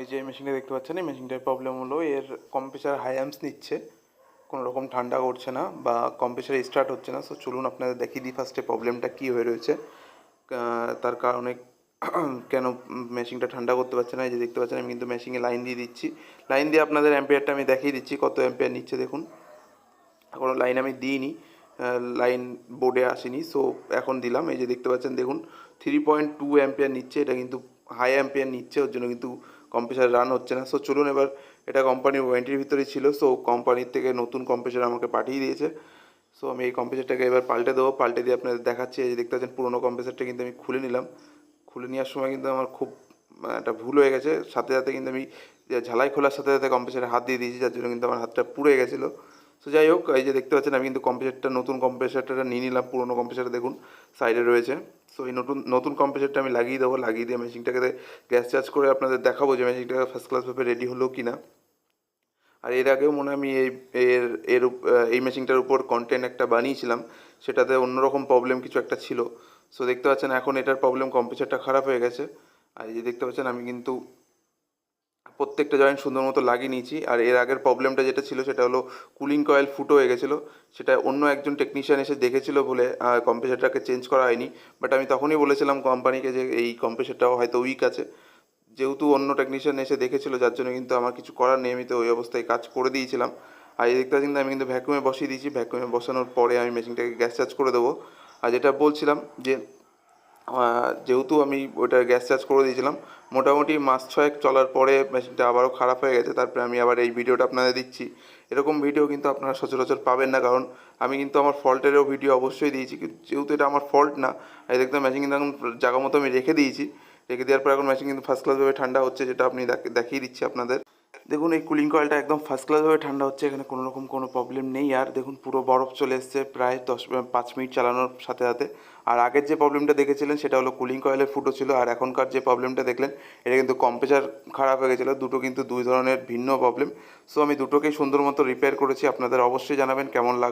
এই যে মেশিনটা দেখতে পাচ্ছেন, এই মেশিনটার প্রবলেম হলো এর কম্প্রেসার হাই অ্যাম্পস নিচ্ছে। কোনো রকম ঠান্ডা করছে না বা কম্প্রেসার স্টার্ট হচ্ছে না। সো চলুন আপনাদের দেখিয়ে দিই ফার্স্টে প্রবলেমটা কী হয়ে রয়েছে। তার কারণে কেন মেশিনটা ঠান্ডা করতে পারছে না? এই যে দেখতে পাচ্ছেন, আমি কিন্তু মেশিনে লাইন দিয়ে দিচ্ছি। লাইন দিয়ে আপনাদের অ্যাম্পিয়ারটা আমি দেখিয়ে দিচ্ছি, কত অ্যাম্পিয়ার নিচ্ছে দেখুন। কোনো লাইন আমি দিইনি লাইন বোর্ডে আসেনি। সো এখন দিলাম, এই যে দেখতে পাচ্ছেন, দেখুন থ্রি পয়েন্ট টু অ্যাম্পিয়ার নিচ্ছে। এটা কিন্তু হাই অ্যাম্পিয়ার নিচ্ছে, ওর জন্য কিন্তু কম্প্রেসার রান হচ্ছে না। সো চলুন এবার এটা কোম্পানির ওয়ারেন্টির ভিতরেই ছিল। সো কোম্পানির থেকে নতুন কম্প্রেসার আমাকে পাঠিয়ে দিয়েছে। সো আমি এই কম্প্রেসারটাকে এবার পাল্টে দেবো। পাল্টে দিয়ে আপনাদের দেখাচ্ছি। এই যে দেখতে পাচ্ছেন, পুরোনো কম্প্রেসারটা কিন্তু আমি খুলে নিলাম। খুলে নেওয়ার সময় কিন্তু আমার খুব একটা ভুল হয়ে গেছে। সাথে সাথে কিন্তু আমি ঝালাই খোলার সাথে সাথে কম্প্রেসারে হাত দিয়ে দিয়েছি, যার জন্য কিন্তু আমার হাতটা পুড়ে গেছিল। তো যাই হোক এই যে দেখতে পাচ্ছেন, আমি কিন্তু কম্প্রেসারটা নতুন কম্প্রেসারটা নিয়ে নিলাম, পুরোনো কম্প্রেসারটা দেখুন সাইডে রয়েছে। সো এই নতুন নতুন কম্প্রেসারটা আমি লাগিয়ে দেবো, লাগিয়ে দিয়ে মেশিনটাকে গ্যাস চার্জ করে আপনাদের দেখাবো যে মেশিনটা ফার্স্ট ক্লাসভাবে রেডি হলো কি না আর এর আগেও মনে আমি এই, এর এর এই মেশিনটার উপর কন্টেন্ট একটা বানিয়েছিলাম, সেটাতে অন্যরকম প্রবলেম কিছু একটা ছিল। সো দেখতে পাচ্ছেন, এখন এটার প্রবলেম কম্প্রেসারটা খারাপ হয়ে গেছে। আর এই যে দেখতে পাচ্ছেন, আমি কিন্তু প্রত্যেকটা জয়েন্ট সুন্দর মতো লাগিয়ে নিয়েছি। আর এর আগের প্রবলেমটা যেটা ছিল, সেটা হলো কুলিং কয়েল ফুটো হয়ে গেছিল। সেটা অন্য একজন টেকনিশিয়ান এসে দেখেছিল বলে কম্প্রেসারটাকে চেঞ্জ করা হয়নি। বাট আমি তখনই বলেছিলাম কোম্পানিকে যে এই কম্প্রেসারটাও হয়তো উইক আছে। যেহেতু অন্য টেকনিশিয়ান এসে দেখেছিল, যার জন্য কিন্তু আমার কিছু করার নেই। আমি তো ওই অবস্থায় কাজ করে দিয়েছিলাম। আর দেখতে কিন্তু আমি কিন্তু ভ্যাকুমে বসিয়ে দিয়েছি। ভ্যাকুমে বসানোর পরে আমি মেশিনটাকে গ্যাস চার্জ করে দেবো। আর যেটা বলছিলাম যে যেহেতু আমি ওটা গ্যাস চার্জ করে দিয়েছিলাম, মোটামুটি মাস ছয়েক চলার পরে মেশিনটা আবারও খারাপ হয়ে গেছে, তারপরে আমি আবার এই ভিডিওটা আপনাদের দিচ্ছি। এরকম ভিডিও কিন্তু আপনারা সচরাচর পাবেন না, কারণ আমি কিন্তু আমার ফল্টেরও ভিডিও অবশ্যই দিয়েছি যেহেতু এটা আমার ফল্ট না, এই দেখতে মেশিন কিন্তু এখন জায়গা মতো আমি রেখে দিয়েছি। রেখে দেওয়ার পর এখন মেশিন কিন্তু ফার্স্ট ক্লাসভাবে ঠান্ডা হচ্ছে, যেটা আপনি দেখিয়ে দিচ্ছি আপনাদের। দেখুন, এই কুলিং কয়েলটা একদম ফার্স্ট ক্লাসভাবে ঠান্ডা হচ্ছে, এখানে কোনো রকম কোনো প্রবলেম নেই। আর দেখুন, পুরো বরফ চলে এসছে প্রায় দশ পাঁচ মিনিট চালানোর সাথে সাথে। আর আগের যে প্রবলেমটা দেখেছিলেন, সেটা হলো কুলিং কয়েলের ফুটো ছিল। আর এখনকার যে প্রবলেমটা দেখলেন, এটা কিন্তু কম্প্রেসার খারাপ হয়ে গেছিল। দুটো কিন্তু দুই ধরনের ভিন্ন প্রবলেম সো আমি দুটোকেই সুন্দর মতো রিপেয়ার করেছি। আপনাদের অবশ্যই জানাবেন কেমন লাগল।